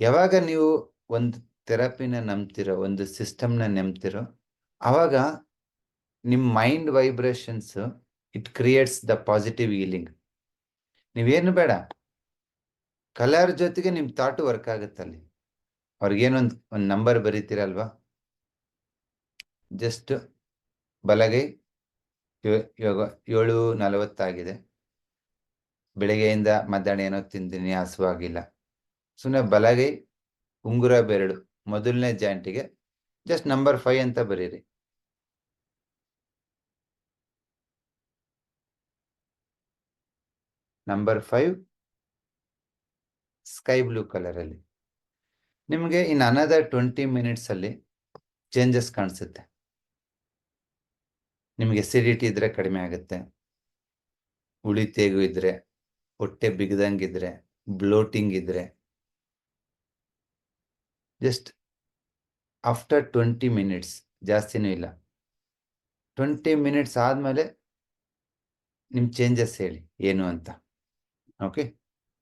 ಯಾವಾಗ ನೀವು ಒಂದು ಥೆರಪಿನ ನಂಬ್ತಿರೋ, ಒಂದು ಸಿಸ್ಟಮ್ನ ನಂಬ್ತಿರೋ ಆವಾಗ ನಿಮ್ಮ mind vibrations, it creates the positive healing. ನೀವೇನು ಬೇಡ. ಕಲರ್ ಜೊತೆಗೆ ನಿಮ್ಮ ಥಾಟು ವರ್ಕ್ ಆಗುತ್ತಲ್ಲಿ ಅವ್ರಿಗೇನೊಂದು, ಒಂದು ನಂಬರ್ ಬರೀತೀರಲ್ವಾ? ಜಸ್ಟ್ ಬಲಗೈ ಇವ- ಇವಾಗ ಏಳು ನಲವತ್ತಾಗಿದೆ. ಬೆಳಗ್ಗೆಯಿಂದ ಮಧ್ಯಾಹ್ನ ಏನೋ ತಿಂತೀನಿ ಹಸುವಾಗಿಲ್ಲ. ಸುಮ್ಮನೆ ಬಲಗೈ, ಉಂಗುರ ಬೆರಳು, ಮೊದಲನೇ ಜಾಯಿಂಟಿಗೆ ಜಸ್ಟ್ ನಂಬರ್ ಫೈವ್ ಅಂತ ಬರೀರಿ. Number five sky blue colour ಅಲ್ಲಿ. ನಿಮಗೆ ಇನ್ ಅನದರ್ ಟ್ವೆಂಟಿ ಮಿನಿಟ್ಸ್ ಅಲ್ಲಿ ಚೇಂಜಸ್ ಕಾಣಿಸುತ್ತೆ. ನಿಮಗೆ ಎಸಿಡಿಟಿ ಇದ್ರೆ ಕಡಿಮೆ ಆಗುತ್ತೆ. ಉಳಿ ತೇಗು ಇದ್ರೆ, ಹೊಟ್ಟೆ ಬಿಗದಂಗಿದ್ರೆ ಬ್ಲೋಟಿಂಗ್ ಇದ್ರೆ ಜಸ್ಟ್ ಆಫ್ಟರ್ ಟ್ವೆಂಟಿ ಮಿನಿಟ್ಸ್ ಜಾಸ್ತಿನೂ ಇಲ್ಲ. ಟ್ವೆಂಟಿ ಮಿನಿಟ್ಸ್ ಆದಮೇಲೆ ನಿಮ್ಮ ಚೇಂಜಸ್ ಹೇಳಿ, ಏನು ಅಂತ. ಓಕೆ